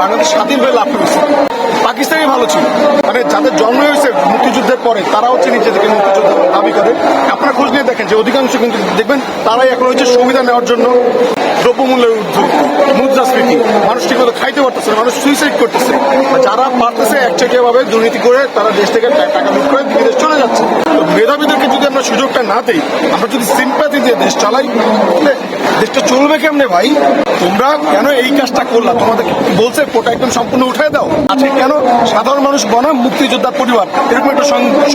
বাংলাদেশ স্বাধীন হয়ে লাভ করেছে। পাকিস্তানই ভালো ছিল। মানে যাদের জন্ম হয়েছে মুক্তিযুদ্ধের পরে তারা হচ্ছে নিজেদেরকে মুক্তিযুদ্ধ দাবি করে আপনারা খোঁজ যে অধিকাংশ কিন্তু দেখবেন তারাই এখন হচ্ছে সংবিধান নেওয়ার জন্য দ্রব্যমূল্যের ঊর্ধ্বে মুদ্রাস্ফীতি। মানুষ ঠিক মতো খাইতে পারতেছে না, মানুষ সুইসাইড করতেছে। যারা পারতেছে একচেটিয়া ভাবে দুর্নীতি করে তারা দেশ থেকে টাকা লুট করে বিদেশ চলে যাচ্ছে। মেধাবীদেরকে যদি আমরা সুযোগটা না দেই, আমরা যদি সিম্পাতি দিয়ে দেশ চালাই দেশটা চলবে কেমনে ভাই? তোমরা কেন এই কাজটা করলা? তোমাদের বলছে কোটা একদম সম্পূর্ণ উঠাই দাও। আজকে কেন সাধারণ মানুষ বনাম মুক্তিযোদ্ধার পরিবার? এরকম একটা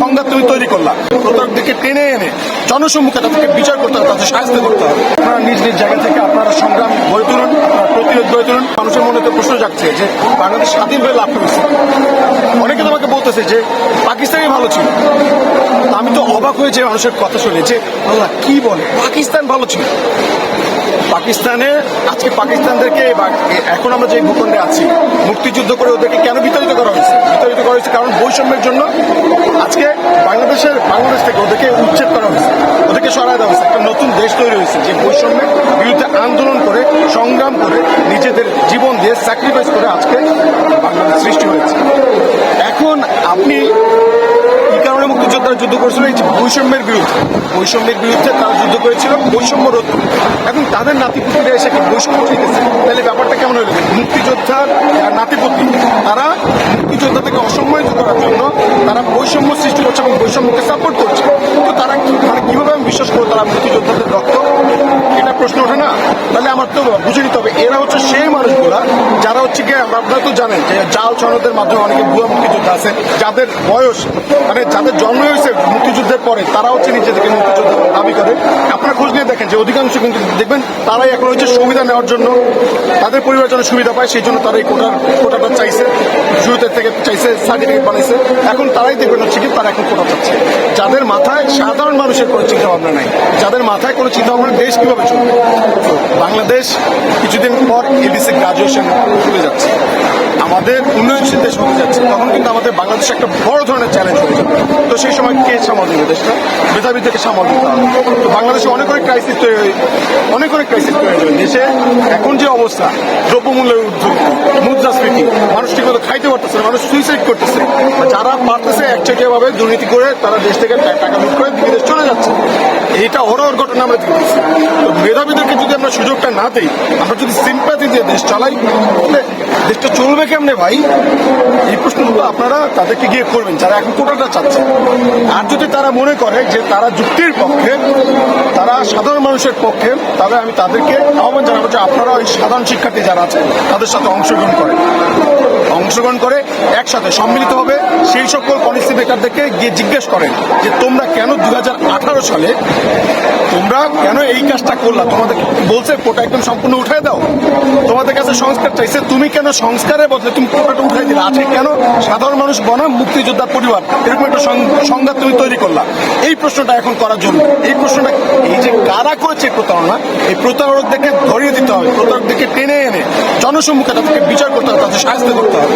সংঘাত তুমি তৈরি করলা। প্রতারকদেরকে টেনে এনে, জনসম্মুখে তাদেরকে বিচার করতে হবে, তাদের সাহায্য করতে হবে। আপনারা নিজ নিজ জায়গা থেকে আপনারা সংগ্রাম গড়ে তুলুন, আপনারা প্রতিরোধ গড়ে তুলুন। মানুষের মনে তো প্রশ্ন জাগছে যে বাংলাদেশ স্বাধীন হয়ে লাভ করেছে। অনেকে তোমাকে বলতেছে যে পাকিস্তানই ভালো ছিল। আমি তো অবাক হয়েছে মানুষের কথা শুনে যে, আল্লাহ, কি বলে? পাকিস্তান ভালো ছিল। পাকিস্তানে, আজকে পাকিস্তানদেরকে এখন আমরা যে ভূখণ্ডে আছি, মুক্তিযুদ্ধ করে ওদেরকে কেন বিতাড়িত করা হয়েছে? বিতাড়িত করা হয়েছে কারণ বৈষম্যের জন্য আজকে বাংলাদেশের, বাংলাদেশ থেকে ওদেরকে উচ্ছেদ করা হয়েছে। ওদেরকে সরাই দেওয়া একটা নতুন দেশ তৈরি হয়েছে যে বৈষম্যের বিরুদ্ধে আন্দোলন করে সংগ্রাম করে নিজেদের জীবন দিয়ে স্যাক্রিফাইস করে আজকে বাংলাদেশ সৃষ্টি হয়েছে। এখন আপনি কারণে মুক্তিযোদ্ধারা যুদ্ধ করেছিল এই যে বৈষম্যের বিরুদ্ধে। বৈষম্যের বিরুদ্ধে তারা যুদ্ধ করেছিল বৈষম্য রোধ। এখন তাদের নাতিপুতিরা এসে কি বৈষম্য শিখেছে তাহলে ব্যাপারটা কেমন হলো? মুক্তিযোদ্ধার আহ, নাতিপুতি তারা মুক্তিযোদ্ধা থেকে অসম্মানিত করার জন্য তারা বৈষম্য সৃষ্টি করছে এবং বৈষম্যকে সাপোর্ট করছে। বিশ্বাস করে তারা মুক্তিযোদ্ধাদের রক্ত এটা প্রশ্ন তাহলে আমার তো বুঝে নিতে হবে, এরা হচ্ছে সেই মানুষগুলা যারা হচ্ছে গিয়ে আপনারা তো জানেন যে জাল সনদের মাধ্যমে অনেকে ভুয়া মুক্তিযোদ্ধা আছে, যাদের বয়স মানে যাদের জন্ম হয়েছে মুক্তিযুদ্ধের পরে, তারা হচ্ছে নিজেদেরকে মুক্তিযোদ্ধা দাবি করে। আপনারা খোঁজ নিয়ে দেখেন যে অধিকাংশ কিন্তু দেখবেন, তারাই এখন হচ্ছে সুবিধা নেওয়ার জন্য, তাদের পরিবার জন্য সুবিধা পায়, সেই জন্য তারা এই কোটার কোটাটা চাইছে, শুরুতে থেকে চাইছে সার্টিফিকেট বানাইছে। এখন তারাই দেখবেন হচ্ছে কি তারা এখন কোটা চাচ্ছে। যাদের মাথায় সাধারণ মানুষের কোনো চিন্তা ভাবনা নাই, যাদের মাথায় কোনো চিন্তা ভাবনা দেশ কীভাবে চলবে? বাংলাদেশ কিছুদিন পর এডিসি গ্রাজুয়েশন চলে যাচ্ছে। আমাদের উন্নয়নশীল দেশ হতে যাচ্ছে। তখন কিন্তু আমাদের বাংলাদেশে একটা বড় ধরনের চ্যালেঞ্জ হয়ে যাবে। তো সেই সময় কে সামাল দেবে দেশটা? মেধাবীদেরকে সামাল দিতে হবে। তো বাংলাদেশে অনেক অনেক ক্রাইসিস তৈরি হয়ে অনেক অনেক ক্রাইসিস তৈরি হয়ে দেশে যে অবস্থা, দ্রব্যমূল্যের উদ্যোগ মুদ্রাস্ফীতি, মানুষ ঠিক মতো খাইতে পারতেছে না, মানুষ সুইসাইড করতেছে। যারা পারতেছে একচেটিয়া ভাবে দুর্নীতি করে, তারা দেশ থেকে টাকা লুট করে বিদেশ চলে যাচ্ছে। এটা হরহর ঘটনা আমরা দেখতেছি। মেধাবীদেরকে যদি আমরা সুযোগটা না দিই, আমরা যদি দিয়ে দেশ চালাই দেশটা চলবে কেমনে ভাই? এই প্রশ্নগুলো আপনারা তাদেরকে গিয়ে করবেন, যারা এখন কোটাটা চাচ্ছে। আর যদি তারা মনে করে যে তারা যুক্তির পক্ষে, তারা সাধারণ মানুষের পক্ষে, তাহলে আমি তাদেরকে আহ্বান জানাব যে আপনারা ওই সাধারণ শিক্ষার্থী যারা আছে তাদের সাথে অংশগ্রহণ করেন। অংশগ্রহণ করে, একসাথে সম্মিলিত হবে। সেই সকল পলিসি মেকারদেরকে গিয়ে জিজ্ঞেস করেন যে, তোমরা কেন দু হাজার আঠারো সালে, তোমরা কেন এই কাজটা করলা? তোমাদের বলছে, কোটা একদম সম্পূর্ণ উঠাই দাও। তোমাদের কাছে সংস্কার চাইছে, তুমি কেন সংস্কারের বদলে তুমি কোটাটা উঠাই দিলে? আজকে কেন সাধারণ মানুষ বনাম মুক্তিযোদ্ধার পরিবার? এরকম একটা সংঘাত তুমি তৈরি করলা। এই প্রশ্নটা এখন করার জন্য। এই প্রশ্নটা, এই যে কারা করেছে প্রতারণা, এই প্রতারকদেরকে ধরিয়ে দিতে হবে, প্রতারকদেরকে টেনে এনে জনসম্মুখে তাদেরকে বিচার করতে হবে, তাদের সাহায্য করতে হবে।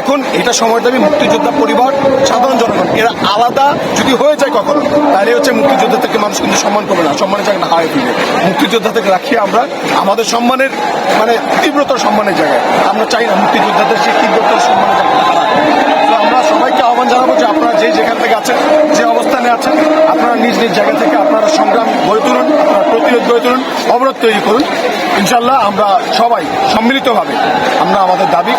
এখন এটা সময় দাবি মুক্তিযোদ্ধা পরিবার, সাধারণ জনগণ। এরা আলাদা, যদি হয়ে যায় কখনো, তাহলে হচ্ছে মুক্তিযোদ্ধা থেকে মানুষ কিন্তু সম্মান করবে না। সম্মানের জায়গাটা হারিয়ে ফেলবে মুক্তিযোদ্ধা থেকে রাখিয়ে আমরা আমাদের সম্মানের মানে তীব্রতর সম্মানের জায়গায়। আমরা চাই না মুক্তিযোদ্ধাদের সেই তীব্রতর সম্মানের হারাক। তো আমরা সবাইকে আহ্বান জানাব যে আপনারা যে যেখান থেকে আছেন, যে অবস্থানে আছেন, আপনারা নিজ নিজ জায়গা থেকে আপনারা সংগ্রাম গড়ে তুলুন, আপনারা প্রতিরোধ গড়ে তুলুন, অবরোধ তৈরি করুন। ইনশাল্লাহ আমরা সবাই সম্মিলিতভাবে, আমরা আমাদের দাবি